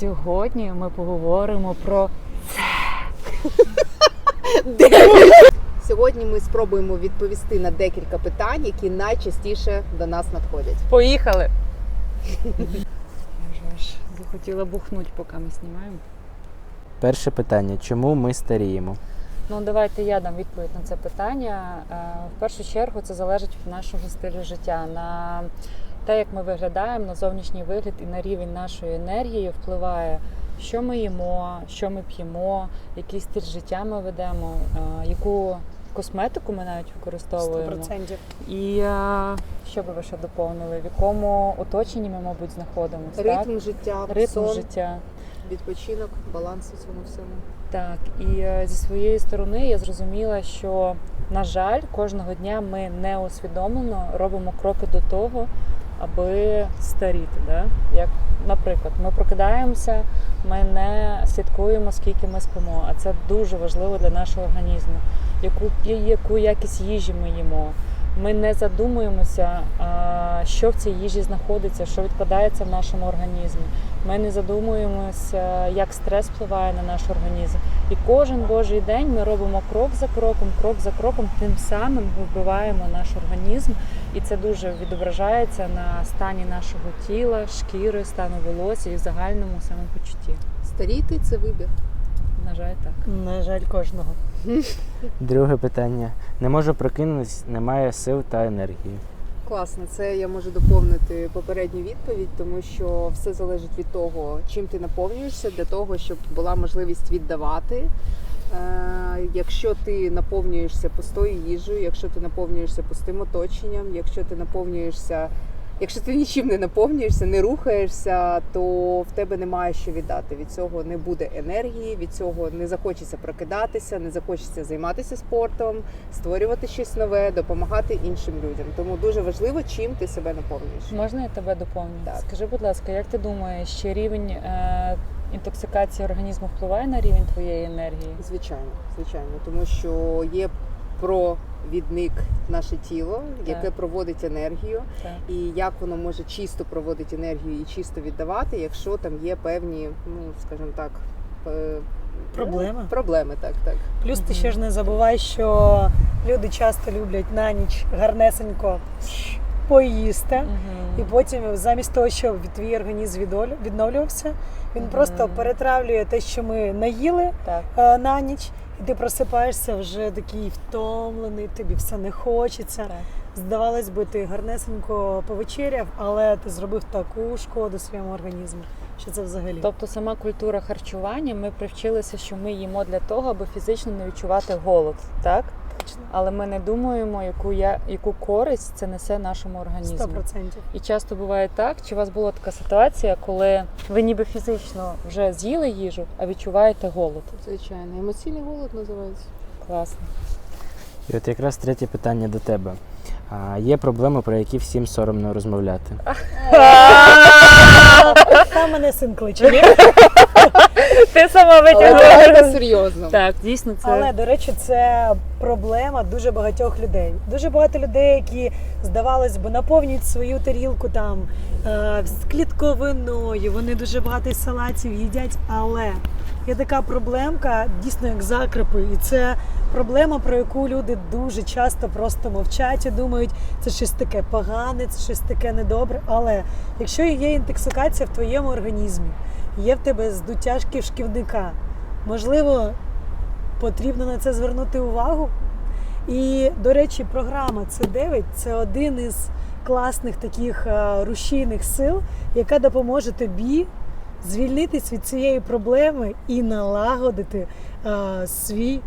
сьогодні ми поговоримо про Сьогодні ми спробуємо відповісти на декілька питань, які найчастіше до нас надходять. поїхали. Я вже аж захотіла бухнути, поки ми знімаємо. Перше питання: чому ми старіємо? Ну, давайте я дам відповідь на це питання. Е, В першу чергу це залежить від нашого стилю життя. На те, як ми виглядаємо, на зовнішній вигляд і на рівень нашої енергії впливає, що ми їмо, що ми п'ємо, який стиль життя ми ведемо, е, яку косметику ми навіть використовуємо. 100%. І е, що би ви ще доповнили? В якому оточенні ми, мабуть, знаходимося? Ритм життя. Ритм сон, життя. відпочинок, баланс у цьому всьому. Так, і е, зі своєї сторони я зрозуміла, що, на жаль, кожного дня ми неусвідомлено робимо кроки до того, аби старіти. Да? Як, наприклад, ми прокидаємося, ми не слідкуємо, скільки ми спимо, а це дуже важливо для нашого організму. Яку, яку якість їжі ми їмо. Ми не задумуємося, що в цій їжі знаходиться, що відкладається в нашому організмі. Ми не задумуємося, як стрес впливає на наш організм. І кожен божий день ми робимо крок за кроком, крок за кроком, тим самим вбиваємо наш організм, і це дуже відображається на стані нашого тіла, шкіри, стану волосся і в загальному самопочутті. Старіти це вибір. На жаль, так. На жаль, кожного. Друге питання: не можу прокинутись, немає сил та енергії. Класно, це я можу доповнити попередню відповідь, тому що все залежить від того, чим ти наповнюєшся, для того, щоб була можливість віддавати. Е, Якщо ти наповнюєшся пустою їжею, якщо ти наповнюєшся пустим оточенням, якщо ти наповнюєшся, якщо ти нічим не наповнюєшся, не рухаєшся, то в тебе немає що віддати. Від цього не буде енергії, від цього не захочеться прокидатися, не захочеться займатися спортом, створювати щось нове, допомагати іншим людям. Тому дуже важливо, чим ти себе наповнюєш. Можна я тебе доповню? Так. Скажи, будь ласка, як ти думаєш, чи рівень е, інтоксикації організму впливає на рівень твоєї енергії? Звичайно, звичайно, тому що є провідник наше тіло, яке Так. проводить енергію, Так. і як воно може чисто проводити енергію і чисто віддавати, якщо там є певні, ну скажімо так, е, Проблеми. ну, Проблеми, так, так. Плюс ти ще ж не забувай, що люди часто люблять на ніч гарнесенько поїсти. Мгм. І потім, замість того, щоб твій організм відновлювався, він Мгм. просто перетравлює те, що ми наїли Так. е, на ніч, і ти просипаєшся вже такий втомлений, тобі все не хочеться. Так. Здавалось би, ти гарнесенько повечеряв, але ти зробив таку шкоду своєму організму, що це взагалі. Тобто сама культура харчування, ми привчилися, що ми їмо для того, аби фізично не відчувати голод, так? Точно. Але ми не думаємо, яку я яку користь це несе нашому організму. 100%. І часто буває так, чи у вас була така ситуація, коли ви ніби фізично вже з'їли їжу, а відчуваєте голод. Звичайно, емоційний голод називається. Класно. І от якраз третє питання до тебе. А, є проблеми, про які всім соромно розмовляти. Там мене син кличе. Ти сама Але давайте серйозно. Так, дійсно, це Але до речі, це проблема дуже багатьох людей. Дуже багато людей, які здавалось би наповнюють свою тарілку там е, з клітковиною. Вони дуже багато салатів їдять, але є така проблемка, дійсно як закрепи, і це проблема, про яку люди дуже часто просто мовчать і думають, це щось таке погане, це щось таке недобре. Але якщо є інтоксикація в твоєму організмі, є в тебе здуття шківника, можливо, потрібно на це звернути увагу. І, до речі, програма С9 це один із класних таких е, рушійних сил, яка допоможе тобі звільнитись від цієї проблеми і налагодити е, свій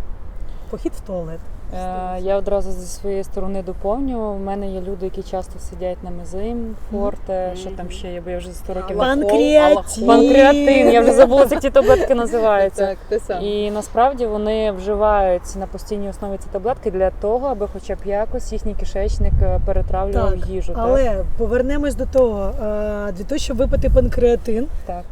похід в туалет. Е, Я одразу зі своєї сторони доповню. У мене є люди, які часто сидять на мезим, форте, що там ще є, бо я вже за 100 років. Панкреатин. Панкреатин, я вже забула, як ті таблетки називаються. Так, те саме. І насправді вони вживають на постійній основі ці таблетки для того, аби хоча б якось їхній кишечник е, перетравлював Так, їжу. Так? Але повернемось до того, е, для того, щоб випити панкреатин, так.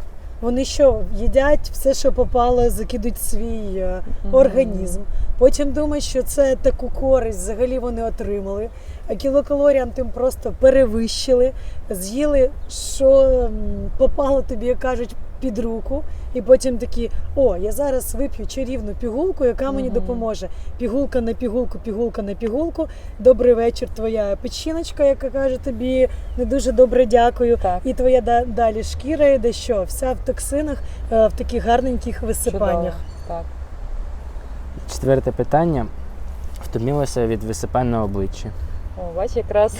Вони що їдять все, що попало, закидуть свій е, організм. Потім думають, що це таку користь взагалі вони отримали. А кілокалоріям тим просто перевищили, з'їли, що попало тобі, як кажуть, під руку, і потім такі: о, я зараз вип'ю чарівну пігулку, яка мені допоможе. Пігулка на пігулку, пігулка на пігулку. Добрий вечір, твоя печіночка, яка каже тобі не дуже добре дякую. Так. І твоя да- далі шкіра йде що? Вся в токсинах, е, в таких гарненьких висипаннях. Чудово. Так. Четверте питання. Втомилася від висипань на обличчі. О, бач, якраз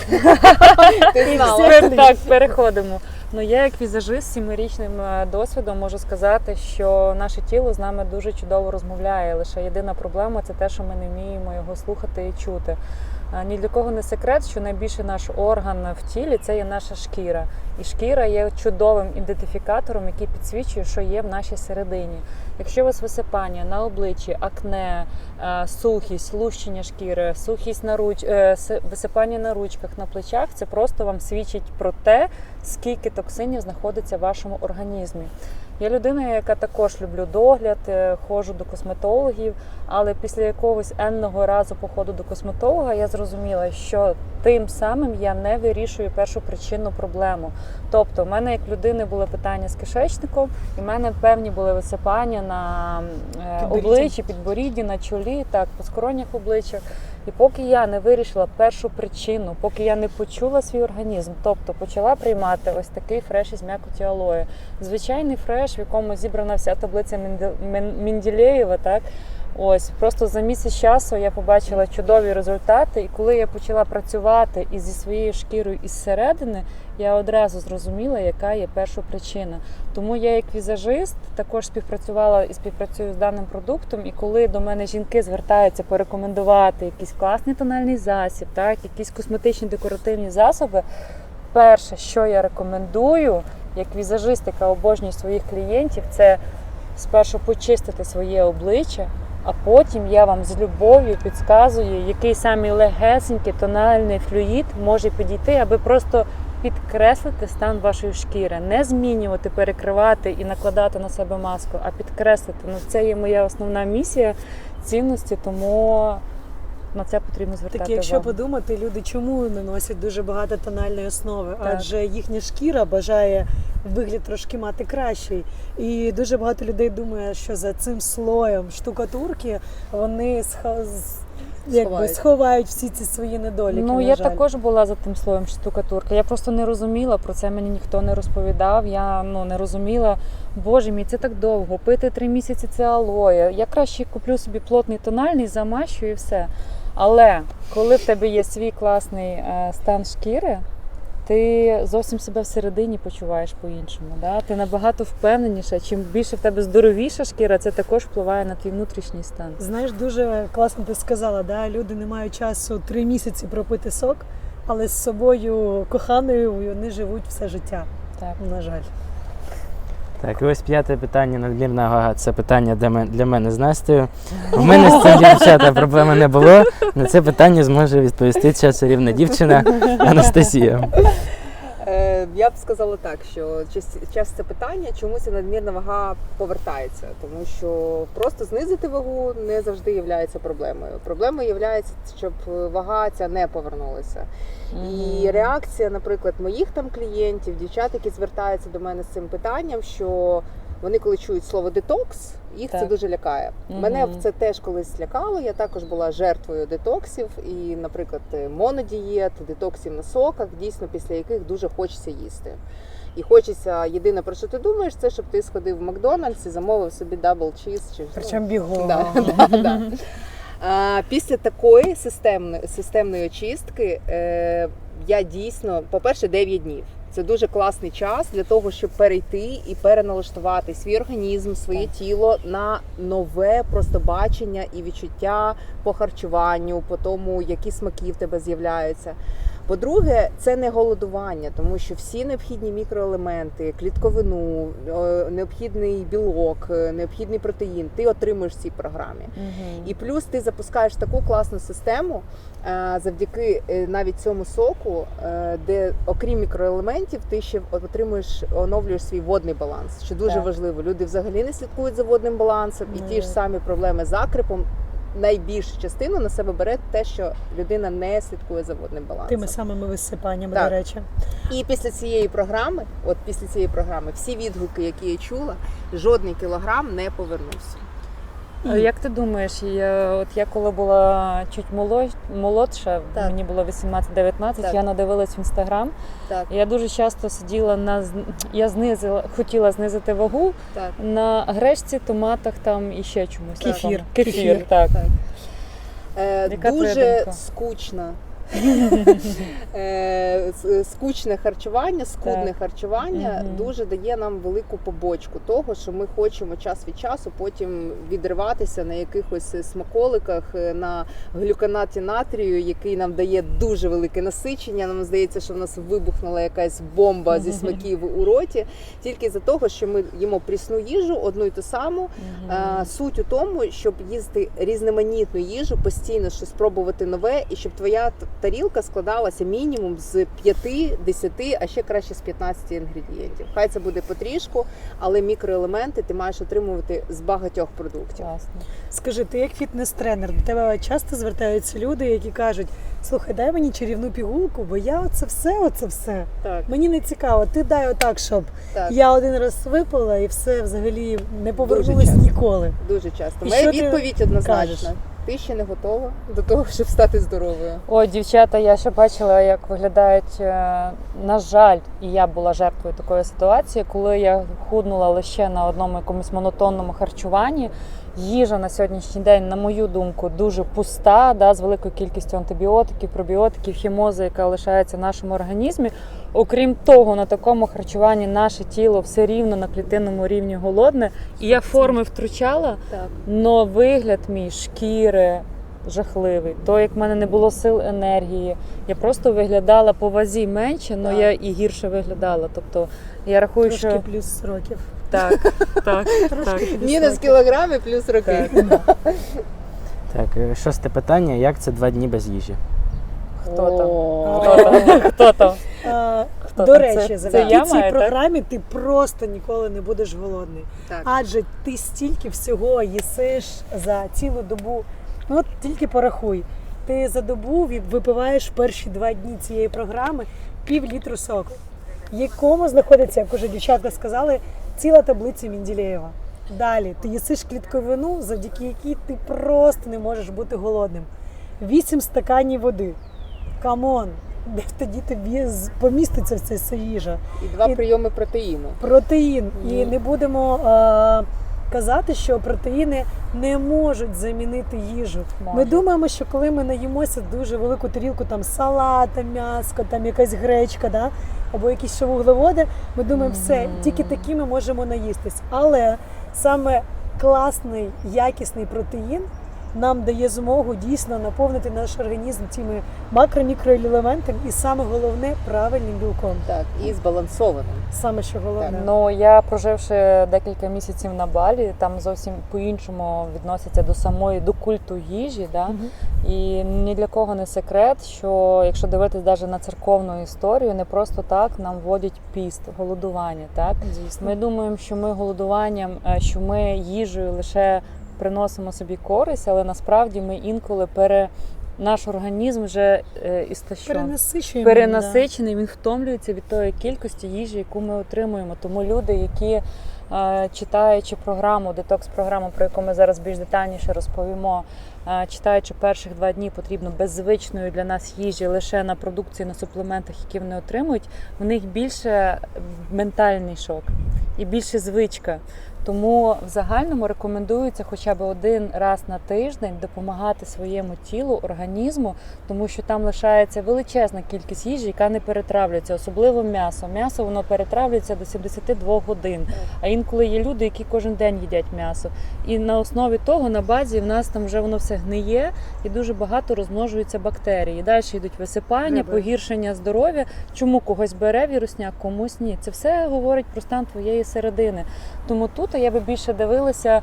Ти знала. Так переходимо. Ну я як візажист з сімирічним е, досвідом можу сказати, що наше тіло з нами дуже чудово розмовляє. Лише єдина проблема це те, що ми не вміємо його слухати і чути. Ні для кого не секрет, що найбільший наш орган в тілі це є наша шкіра. І шкіра є чудовим ідентифікатором, який підсвічує, що є в нашій середині. Якщо у вас висипання на обличчі, акне, е, сухість, лущення шкіри, сухість на руч... е, висипання на ручках, на плечах, це просто вам свідчить про те, скільки токсинів знаходиться в вашому організмі. Я людина, яка також люблю догляд, е, ходжу до косметологів, але після якогось енного разу походу до косметолога я зрозуміла, що тим самим я не вирішую першу причинну проблему. Тобто, в мене як людини були питання з кишечником, і в мене певні були висипання на е, обличчі, підборідді, на чолі, так, по скоронях обличчях. І поки я не вирішила першу причину, поки я не почула свій організм, тобто почала приймати ось такий фреш із м'якоті алої, звичайний фреш, в якому зібрана вся таблиця Менделєєва, так. Ось просто за місяць часу я побачила чудові результати, і коли я почала працювати і зі своєю шкірою із середини, я одразу зрозуміла, яка є перша причина. Тому я, як візажист, також співпрацювала і співпрацюю з даним продуктом. І коли до мене жінки звертаються порекомендувати якийсь класний тональний засіб, так, якісь косметичні декоративні засоби. Перше, що я рекомендую, як візажист, яка обожнює своїх клієнтів, це спершу почистити своє обличчя, а потім я вам з любов'ю підказую, який самий легесенький тональний флюїд може підійти, аби просто підкреслити стан вашої шкіри, не змінювати, перекривати і накладати на себе маску, а підкреслити. Ну, це є моя основна місія цінності, тому на це потрібно звертати Так, якщо увагу. подумати, люди чому не носять дуже багато тональної основи? Так. Адже їхня шкіра бажає вигляд трошки мати кращий. І дуже багато людей думає, що за цим слоєм штукатурки вони якби Сховають. сховають всі ці свої недоліки. Ну, на я жаль. також була за тим слоєм штукатурки. Я просто не розуміла, про це мені ніхто не розповідав. Я ну, не розуміла, боже мій, це так довго. Пити три місяці це алоє. Я краще куплю собі плотний тональний, замащу і все. Але коли в тебе є свій класний е, стан шкіри, ти зовсім себе всередині почуваєш по-іншому. Да? Ти набагато впевненіша. Чим більше в тебе здоровіша шкіра, це також впливає на твій внутрішній стан. Знаєш, дуже класно ти сказала, да? люди не мають часу три місяці пропити сок, але з собою коханою вони живуть все життя. Так. На жаль. Так, і ось п'яте питання надмірна вага. Це питання для мене, для мене з Настею. У мене з цим дівчата проблеми не було. На це питання зможе відповісти ця чарівна дівчина Анастасія. Я б сказала так, що част- часто питання, чому ця надмірна вага повертається, тому що просто знизити вагу не завжди є проблемою. Проблемою є, щоб вага ця не повернулася. І реакція, наприклад, моїх там клієнтів, дівчат, які звертаються до мене з цим питанням, що вони, коли чують слово детокс, їх це дуже лякає. Мгм. Мене це теж колись лякало. Я також була жертвою детоксів, і, наприклад, монодієт, детоксів на соках, дійсно після яких дуже хочеться їсти. І хочеться єдине про що ти думаєш, це щоб ти сходив в Макдональдс і замовив собі дабл чіз чи Причому бігом. Да, да, да. А, Після такої системної, системної очистки е, я дійсно, по-перше, 9 днів. Це дуже класний час для того, щоб перейти і переналаштувати свій організм, своє тіло на нове просто бачення і відчуття по харчуванню, по тому, які смаки в тебе з'являються. По-друге, це не голодування, тому що всі необхідні мікроелементи, клітковину, е, необхідний білок, е, необхідний протеїн ти отримуєш в цій програмі. Мгм. І плюс ти запускаєш таку класну систему е, завдяки навіть цьому соку, де окрім мікроелементів, ти ще отримуєш, оновлюєш свій водний баланс, що дуже Так. важливо. Люди взагалі не слідкують за водним балансом, і ті ж самі проблеми з закрипом найбільшу частину на себе бере те, що людина не слідкує за водним балансом. Тими самими висипаннями, Так. до речі. І після цієї програми, от після цієї програми, всі відгуки, які я чула, жодний кілограм не повернувся. А Як ти думаєш, я, от я коли була чуть молодша, Так. мені було 18-19, Так. я надивилась в інстаграм. Так, Я дуже часто сиділа на з- я знизила, хотіла знизити вагу так, на гречці, томатах там і ще чомусь. Кефір. Кефір, Кефір. так. так. Е, Яка дуже скучно. Е, Скучне харчування, скудне Так. харчування дуже дає нам велику побочку того, що ми хочемо час від часу потім відриватися на якихось смаколиках, е, на глюконаті натрію, який нам дає дуже велике насичення. Нам здається, що в нас вибухнула якась бомба зі смаків у роті, тільки за того, що ми їмо прісну їжу, одну й ту саму. Суть у тому, щоб їсти різноманітну їжу, постійно щось спробувати нове, і щоб твоя тарілка складалася мінімум з 5, 10, а ще краще з 15 інгредієнтів. Хай це буде потрішку, але мікроелементи ти маєш отримувати з багатьох продуктів. Класно. Скажи, ти як фітнес-тренер, до тебе часто звертаються люди, які кажуть: слухай, дай мені чарівну пігулку, бо я оце все, оце все. Так, Мені не цікаво. Ти дай отак, щоб так. я один раз випила і все взагалі не повернулось часто. ніколи. Дуже часто. І Моя що ти відповідь однозначна. кажеш? Ти ще не готова до того, щоб стати здоровою. О, дівчата, я ще бачила, як виглядають. е, На жаль, і я була жертвою такої ситуації, коли я худнула лише на одному якомусь монотонному харчуванні. Їжа на сьогоднішній день, на мою думку, дуже пуста, да, з великою кількістю антибіотиків, пробіотиків, хімози, яка лишається в нашому організмі. Окрім того, на такому харчуванні наше тіло все рівно на клітинному рівні голодне. І я форми втручала, але вигляд мій шкіри жахливий. То як в мене не було сил енергії, я просто виглядала по вазі менше, але я і гірше виглядала. Тобто я рахую, Трошки що плюс років. так, так, плюс Мінус кілограми плюс роки. Так, е, шосте питання: як це два дні без їжі? Хто там? Хто там? Хто там? А, Хто До там? речі, Це- завдяки це я цій маю, так? програмі ти просто ніколи не будеш голодний. Так. Адже ти стільки всього їсиш за цілу добу. Ну от тільки порахуй. Ти за добу випиваєш перші два дні цієї програми пів літру соку, в якому знаходиться, як уже дівчатка сказали, ціла таблиця Мінділеєва. Далі ти їсиш клітковину, завдяки якій ти просто не можеш бути голодним. Вісім стаканів води. Камон, де тоді тобі поміститься ця їжа? І два І- прийоми протеїну. Протеїн. І не будемо е, казати, що протеїни не можуть замінити їжу. Ми думаємо, що коли ми наїмося дуже велику тарілку там салата, м'яско, там якась гречка, да? або якісь ще вуглеводи, ми думаємо, все, тільки такі ми можемо наїстись. Але саме класний, якісний протеїн. Нам дає змогу дійсно наповнити наш організм цими макро-мікроелементами і саме головне правильним білком. Так, і збалансованим. Саме що головне. Ну я проживши декілька місяців на Балі, там зовсім по-іншому відносяться до самої до культу їжі. Да? Мгм. І ні для кого не секрет, що якщо дивитись навіть на церковну історію, не просто так нам вводять піст, голодування. Так Звісно. ми думаємо, що ми голодуванням, е, що ми їжею лише приносимо собі користь, але насправді ми інколи пере наш організм вже е, істощений. Перенасичений, він втомлюється від тої кількості їжі, яку ми отримуємо. Тому люди, які е, читаючи програму, детокс-програму, про яку ми зараз більш детальніше розповімо, е, читаючи перших два дні потрібно без звичної для нас їжі лише на продукції, на суплементах, які вони отримують, у них більше ментальний шок і більше звичка. Тому в загальному рекомендується хоча б один раз на тиждень допомагати своєму тілу, організму, тому що там лишається величезна кількість їжі, яка не перетравлюється, особливо м'ясо. М'ясо воно перетравлюється до 72 годин. А інколи є люди, які кожен день їдять м'ясо. І на основі того, на базі в нас там вже воно все гниє і дуже багато розмножуються бактерії. Далі йдуть висипання, погіршення здоров'я. Чому когось бере вірусняк, комусь ні. Це все говорить про стан твоєї середини. Тому тут я би більше дивилася.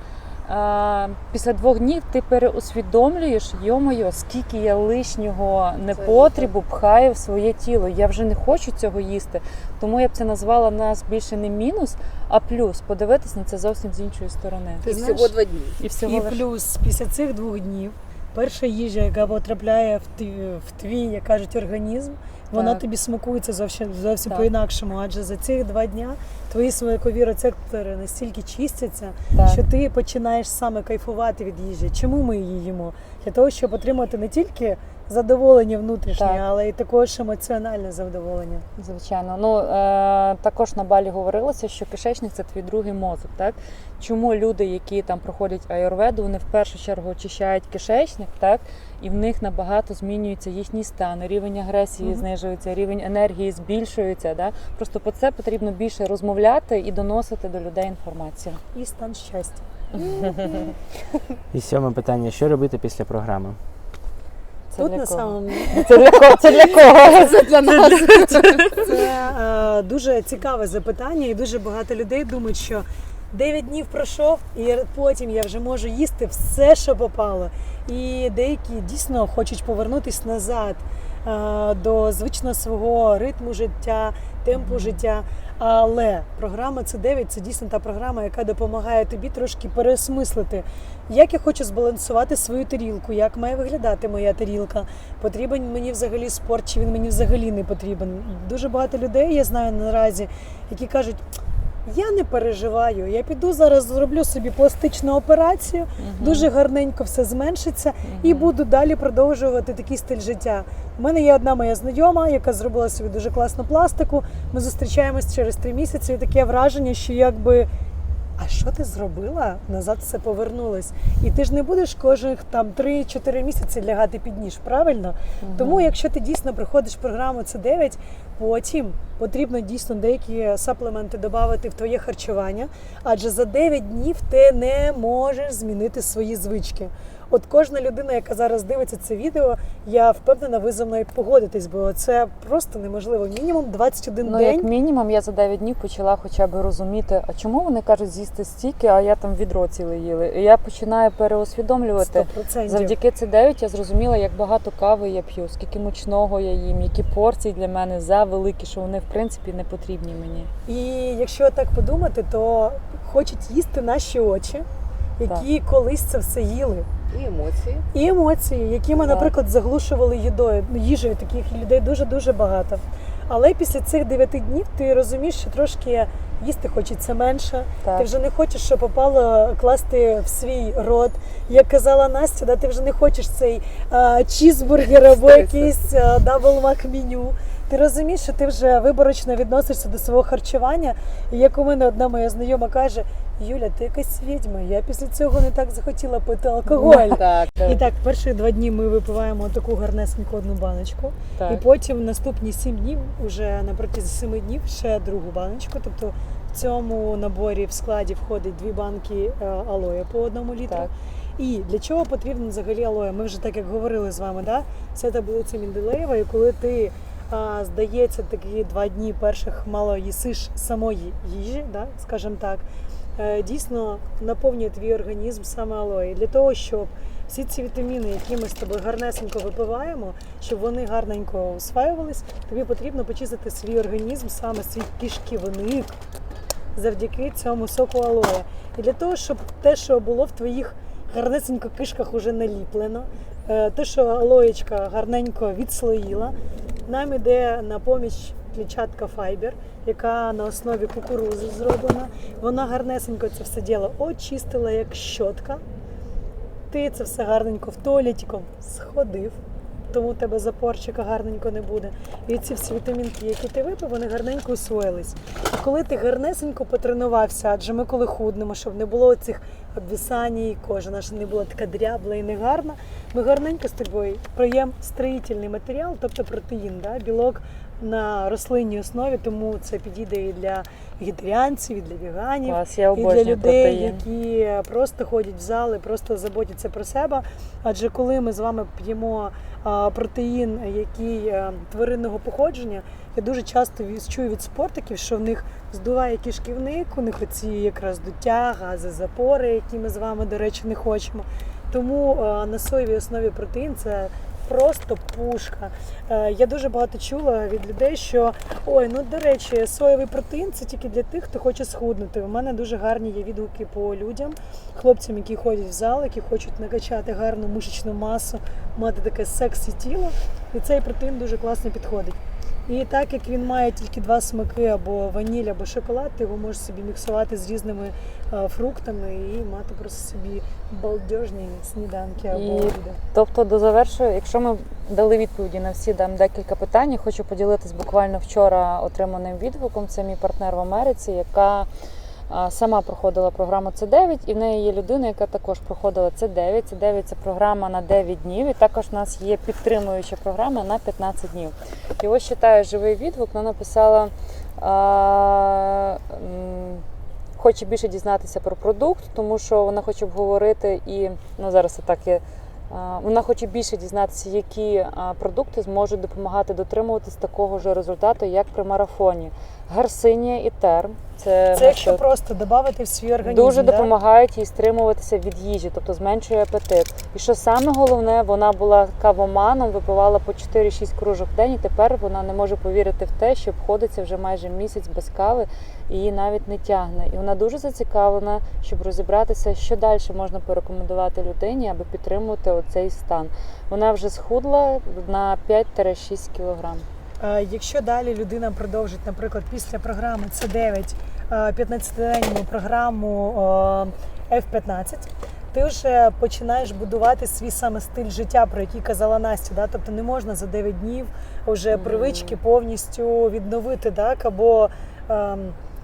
після двох днів ти переусвідомлюєш, йо-моє, скільки я лишнього непотрібу пхаю в своє тіло. Я вже не хочу цього їсти. Тому я б це назвала нас більше не мінус, а плюс. Подивитись на це зовсім з іншої сторони. Ти І знаєш, всього два дні. І всього І плюс після цих двох днів перша їжа, яка потрапляє в твій, в твій як кажуть, організм, вона тобі смакується зовсім зовсім по-інакшому. Адже за ці два дня твої смакові рецептори настільки чистяться, Так. що ти починаєш саме кайфувати від їжі. Чому ми її їмо? Для того, щоб отримати не тільки задоволення внутрішнє, Так. але й також емоціональне задоволення. Звичайно, ну е, також на балі говорилося, що кишечник це твій другий мозок. Так чому люди, які там проходять аюрведу, вони в першу чергу очищають кишечник, так і в них набагато змінюється їхній стан, рівень агресії Мгм. знижується, рівень енергії збільшується. Да? Просто про це потрібно більше розмовляти і доносити до людей інформацію. І стан щастя. І сьоме питання: що робити після програми? Це Тут для на кого? самому Це для кого? Це для кого? Це для нас. Це е, дуже цікаве запитання, і дуже багато людей думають, що 9 днів пройшов, і потім я вже можу їсти все, що попало. І деякі дійсно хочуть повернутися назад е, до звичного свого ритму життя, темпу життя. Але програма це 9 це дійсно та програма, яка допомагає тобі трошки переосмислити, як я хочу збалансувати свою тарілку, як має виглядати моя тарілка, потрібен мені взагалі спорт, чи він мені взагалі не потрібен. Дуже багато людей я знаю наразі, які кажуть. Я не переживаю. Я піду зараз, зроблю собі пластичну операцію, угу. дуже гарненько все зменшиться, і буду далі продовжувати такий стиль життя. У мене є одна моя знайома, яка зробила собі дуже класну пластику. Ми зустрічаємось через три місяці, і таке враження, що якби. А що ти зробила? Назад все повернулось. І ти ж не будеш кожних там 3-4 місяці лягати під ніж, правильно? Угу. Тому, якщо ти дійсно проходиш програму С9, потім потрібно дійсно деякі саплементи додати в твоє харчування, адже за 9 днів ти не можеш змінити свої звички. От кожна людина, яка зараз дивиться це відео, я впевнена, ви за мною погодитесь, бо це просто неможливо. Мінімум 21 Ну, день. як мінімум, я за 9 днів почала хоча б розуміти, а чому вони кажуть з'їсти стільки, а я там відро ціле їли. І я починаю переусвідомлювати. 100%. Завдяки це 9 я зрозуміла, як багато кави я п'ю, скільки мучного я їм, які порції для мене завеликі, що вони в принципі не потрібні мені. І якщо так подумати, то хочуть їсти наші очі, які колись це все їли. І емоції. І емоції, які ми, наприклад, заглушували їдою, їжею, таких людей дуже дуже багато. Але після цих дев'яти днів ти розумієш, що трошки їсти хочеться менше. Так. Ти вже не хочеш, що попало класти в свій рот. Як казала Настя, да, ти вже не хочеш цей а, чізбургер або якийсь а, дабл мак меню. Ти розумієш, що ти вже виборочно відносишся до свого харчування. І як у мене одна моя знайома каже: Юля, ти якась відьма. Я після цього не так захотіла пити алкоголь. Так. І так, перші два дні ми випиваємо таку гарнесеньку одну баночку, Так. і потім наступні сім днів, уже на протязі семи днів, ще другу баночку. Тобто в цьому наборі в складі входить дві банки е, алоя по одному літру. Так. І для чого потрібно взагалі алоя? Ми вже так як говорили з вами, да? це таблиця Менделеєва, і коли ти а, здається, такі два дні перших мало їсиш самої їжі, да? скажімо так, дійсно наповнює твій організм саме алої. Для того, щоб всі ці вітаміни, які ми з тобою гарнесенько випиваємо, щоб вони гарненько усваювались, тобі потрібно почистити свій організм, саме свій кишківник завдяки цьому соку алоя. І для того, щоб те, що було в твоїх гарнесенько кишках уже наліплено, е, те, що алоєчка гарненько відслоїла, нам іде на поміч клітчатка файбер, яка на основі кукурузи зроблена. Вона гарнесенько це все діло очистила як щотка. Ти це все гарненько в туалетиком сходив, тому у тебе запорчика гарненько не буде. І ці всі вітамінки, які ти випив, вони гарненько усвоїлись. І коли ти гарнесенько потренувався, адже ми коли худнемо, щоб не було цих обвісаній, кожа наша не була така дрябла і негарна, ми гарненько з тобою проєм строїтельний матеріал, тобто протеїн, да, білок на рослинній основі, тому це підійде і для вегетаріанців, і для веганів. Клас, я І для людей, протеїн. які просто ходять в зали, просто заботяться про себе. Адже коли ми з вами п'ємо протеїн, який е, тваринного походження, Я дуже часто чую від спортиків, що в них здуває кишківник, у них оці якраз дуття, гази, запори, які ми з вами, до речі, не хочемо. Тому е, на соєвій основі протеїн це просто пушка. Е, Я дуже багато чула від людей, що ой, ну до речі, соєвий протеїн це тільки для тих, хто хоче схуднути. У мене дуже гарні є відгуки по людям, хлопцям, які ходять в зал, які хочуть накачати гарну мишечну масу, мати таке сексі тіло. І цей протеїн дуже класно підходить. І так як він має тільки два смаки або ваніль, або шоколад, ти його можеш собі міксувати з різними е, фруктами і мати просто собі балдежні сніданки або І- обіди. Тобто, до завершу, якщо ми дали відповіді на всі дам декілька питань, хочу поділитись буквально вчора отриманим відгуком. Це мій партнер в Америці, яка сама проходила програму С9, і в неї є людина, яка також проходила С9. С9 це програма на 9 днів, і також у нас є підтримуюча програма на 15 днів. І ось читаю живий відгук, вона написала. Хоче більше дізнатися про продукт, тому що вона хоче обговорити і ну зараз так є. Вона хоче більше дізнатися, які продукти зможуть допомагати дотримуватись такого ж результату, як при марафоні. Гарсинія і терм це, Це якщо просто додати в свій організм. дуже да? допомагають їй стримуватися від їжі, тобто зменшує апетит. І що саме головне, вона була кавоманом, випивала по 4-6 кружок в день, і тепер вона не може повірити в те, що обходиться вже майже місяць без кави і її навіть не тягне. І вона дуже зацікавлена, щоб розібратися, що далі можна порекомендувати людині, аби підтримувати оцей стан. Вона вже схудла на 5-6 кілограм. Е, Якщо далі людина продовжить, наприклад, після програми С9 15-денну програму е, F15, ти вже починаєш будувати свій саме стиль життя, про який казала Настя. Да? Тобто не можна за 9 днів вже привички повністю відновити, так? або ем,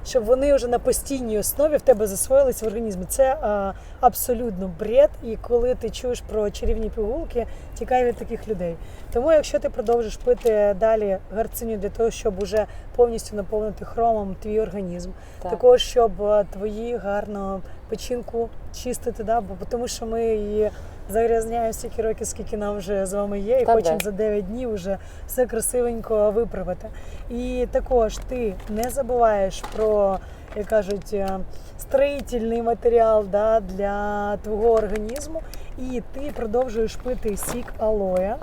щоб вони вже на постійній основі в тебе засвоїлись в організмі. Це а, абсолютно бред. І коли ти чуєш про чарівні пігулки, тікай від таких людей. Тому, якщо ти продовжиш пити далі гарциню для того, щоб уже повністю наповнити хромом твій організм, Так. також щоб твої гарно печінку чистити, да? бо тому що ми її загрязняємо стільки років, скільки нам вже з вами є, і Та хочемо де. за 9 днів вже все красивенько виправити. І також ти не забуваєш про, як кажуть, е, строїтельний матеріал да, для твого організму, і ти продовжуєш пити сік алоя.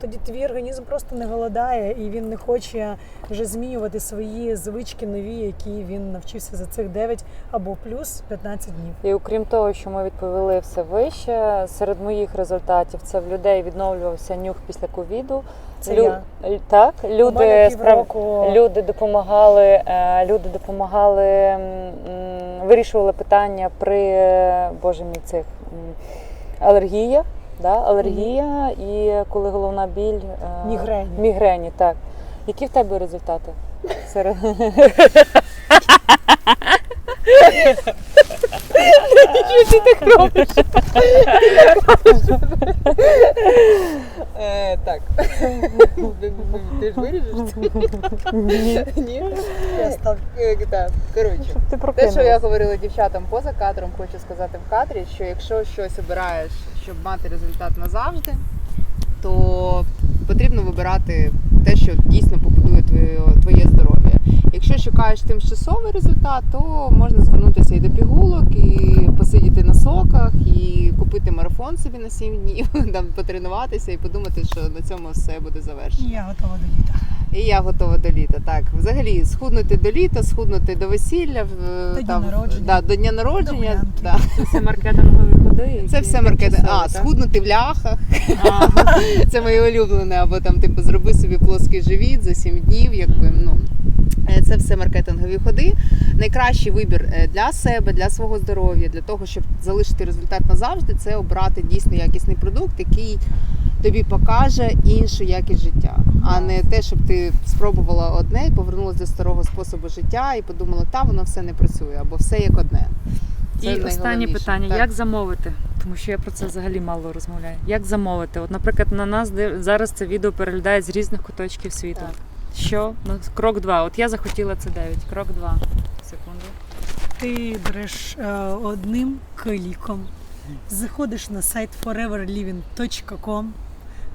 Тоді твій організм просто не голодає і він не хоче вже змінювати свої звички нові, які він навчився за цих 9 або плюс 15 днів. І окрім того, що ми відповіли все вище, серед моїх результатів це в людей відновлювався нюх після ковіду. Це Лю- я. Так, люди справ... люди допомагали, е, люди допомагали, вирішували питання при е, боже мій цих алергіях. Да, алергія і коли головна біль е, Мігрені. мігрені, так. Які в тебе результати? Серед... Е, так. Ти ж виріжеш? Ні? Е, так, Коротше. Щоб ти Те, прокинулась. що я говорила дівчатам поза кадром, хочу сказати в кадрі, що якщо щось обираєш, щоб мати результат назавжди, то потрібно вибирати те, що дійсно побудує твоє, твоє здоров'я. Якщо шукаєш тимчасовий результат, то можна звернутися і до пігулок, і посидіти на соках, і купити марафон собі на 7 днів, там потренуватися і подумати, що на цьому все буде завершено. і я готова до літа. І я готова до літа. Так, взагалі, схуднути до літа, схуднути до весілля, в- До дня народження. Да, до дня народження. гулянки. Да. Це все які Це все маркетинг. А, схуднути в ляхах. А, Це моє улюблене. Або там, типу, зроби собі плоский живіт за 7 днів. Якби, ну, е, це все маркетингові ходи. Найкращий вибір е, для себе, для свого здоров'я, для того, щоб залишити результат назавжди, це обрати дійсно якісний продукт, який тобі покаже іншу якість життя, а не те, щоб ти спробувала одне і повернулася до старого способу життя і подумала, та воно все не працює, або все як одне. Це І останнє питання: Так. як замовити? Тому що я про це взагалі мало розмовляю. Як замовити? От, наприклад, на нас зараз це відео переглядає з різних куточків світу. Так. Що? Ну, крок два. От я захотіла це 9. Крок два. Секунду. Ти береш е, одним кліком, заходиш на сайт foreverliving.com,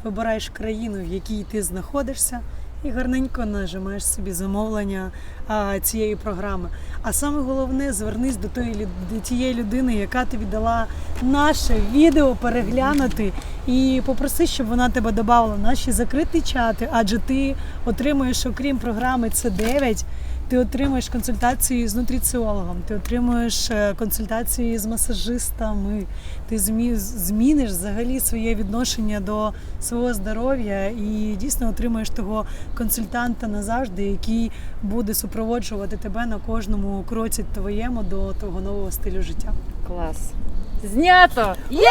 вибираєш країну, в якій ти знаходишся, і гарненько нажимаєш собі замовлення а, цієї програми. А саме головне, звернись до тої до тієї людини, яка тобі дала наше відео переглянути, і попроси, щоб вона тебе додавала наші закриті чати, адже ти отримуєш, окрім програми С9, ти отримуєш консультації з нутриціологом, ти отримуєш е, консультації з масажистами, ти зміниш взагалі своє відношення до свого здоров'я і дійсно отримаєш того консультанта назавжди, який буде супроводжувати тебе на кожному кроці твоєму до того нового стилю життя. Клас. Знято! Є!